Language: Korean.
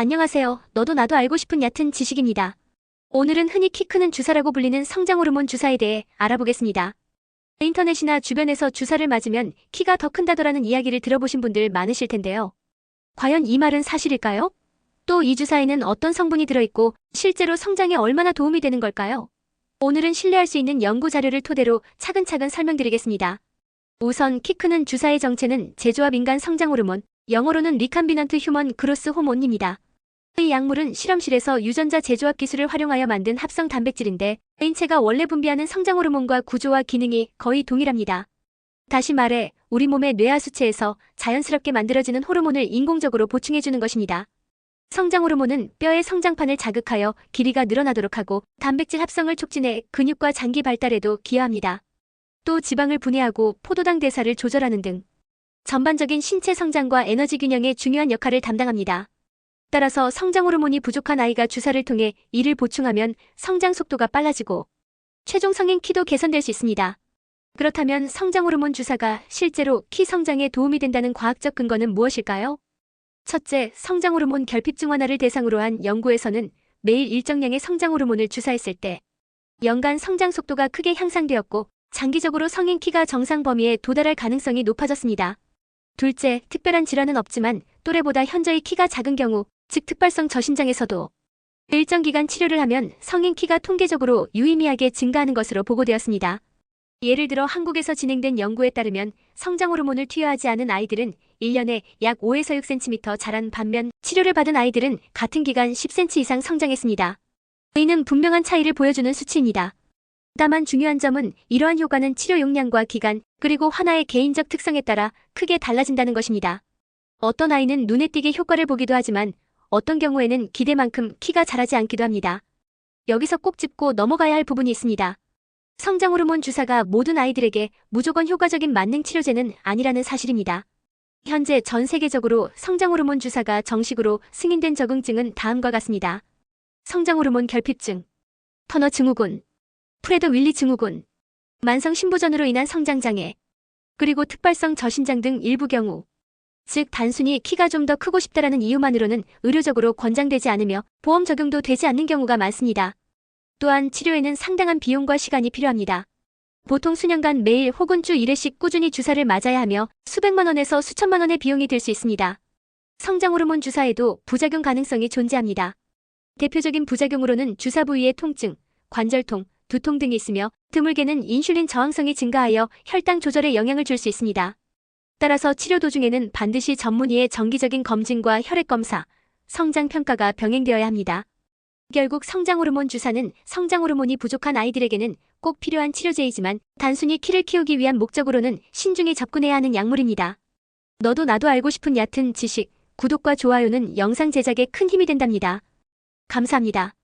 안녕하세요. 너도 나도 알고 싶은 얕은 지식입니다. 오늘은 흔히 키 크는 주사라고 불리는 성장 호르몬 주사에 대해 알아보겠습니다. 인터넷이나 주변에서 주사를 맞으면 키가 더 큰다더라는 이야기를 들어보신 분들 많으실 텐데요. 과연 이 말은 사실일까요? 또 이 주사에는 어떤 성분이 들어있고 실제로 성장에 얼마나 도움이 되는 걸까요? 오늘은 신뢰할 수 있는 연구 자료를 토대로 차근차근 설명드리겠습니다. 우선 키 크는 주사의 정체는 제조합 인간 성장 호르몬, 영어로는 리캄비넌트 휴먼 그로스 호몬입니다. 이 약물은 실험실에서 유전자 제조합 기술을 활용하여 만든 합성 단백질인데 인체가 원래 분비하는 성장 호르몬과 구조와 기능이 거의 동일합니다. 다시 말해 우리 몸의 뇌하 수체에서 자연스럽게 만들어지는 호르몬을 인공적으로 보충해주는 것입니다. 성장 호르몬은 뼈의 성장판을 자극하여 길이가 늘어나도록 하고 단백질 합성을 촉진해 근육과 장기 발달에도 기여합니다. 또 지방을 분해하고 포도당 대사를 조절하는 등 전반적인 신체 성장과 에너지 균형에 중요한 역할을 담당합니다. 따라서 성장 호르몬이 부족한 아이가 주사를 통해 이를 보충하면 성장 속도가 빨라지고 최종 성인 키도 개선될 수 있습니다. 그렇다면 성장 호르몬 주사가 실제로 키 성장에 도움이 된다는 과학적 근거는 무엇일까요? 첫째, 성장 호르몬 결핍증 완화를 대상으로 한 연구에서는 매일 일정량의 성장 호르몬을 주사했을 때 연간 성장 속도가 크게 향상되었고 장기적으로 성인 키가 정상 범위에 도달할 가능성이 높아졌습니다. 둘째, 특별한 질환은 없지만 또래보다 현저히 키가 작은 경우, 즉 특발성 저신장에서도 일정 기간 치료를 하면 성인 키가 통계적으로 유의미하게 증가하는 것으로 보고되었습니다. 예를 들어 한국에서 진행된 연구에 따르면 성장 호르몬을 투여하지 않은 아이들은 1년에 약 5에서 6cm 자란 반면 치료를 받은 아이들은 같은 기간 10cm 이상 성장했습니다. 이는 분명한 차이를 보여주는 수치입니다. 다만 중요한 점은 이러한 효과는 치료 용량과 기간, 그리고 하나의 개인적 특성에 따라 크게 달라진다는 것입니다. 어떤 아이는 눈에 띄게 효과를 보기도 하지만 어떤 경우에는 기대만큼 키가 자라지 않기도 합니다. 여기서 꼭 짚고 넘어가야 할 부분이 있습니다. 성장 호르몬 주사가 모든 아이들에게 무조건 효과적인 만능 치료제는 아니라는 사실입니다. 현재 전 세계적으로 성장 호르몬 주사가 정식으로 승인된 적응증은 다음과 같습니다. 성장 호르몬 결핍증, 터너 증후군, 프레드 윌리 증후군, 만성 신부전으로 인한 성장 장애, 그리고 특발성 저신장 등 일부 경우, 즉 단순히 키가 좀 더 크고 싶다라는 이유만으로는 의료적으로 권장되지 않으며 보험 적용도 되지 않는 경우가 많습니다. 또한 치료에는 상당한 비용과 시간이 필요합니다. 보통 수년간 매일 혹은 주 1회씩 꾸준히 주사를 맞아야 하며 수백만 원에서 수천만 원의 비용이 들 수 있습니다. 성장 호르몬 주사에도 부작용 가능성이 존재합니다. 대표적인 부작용으로는 주사 부위의 통증, 관절통, 두통 등이 있으며 드물게는 인슐린 저항성이 증가하여 혈당 조절에 영향을 줄 수 있습니다. 따라서 치료 도중에는 반드시 전문의의 정기적인 검진과 혈액 검사, 성장 평가가 병행되어야 합니다. 결국 성장 호르몬 주사는 성장 호르몬이 부족한 아이들에게는 꼭 필요한 치료제이지만 단순히 키를 키우기 위한 목적으로는 신중히 접근해야 하는 약물입니다. 너도 나도 알고 싶은 얕은 지식, 구독과 좋아요는 영상 제작에 큰 힘이 된답니다. 감사합니다.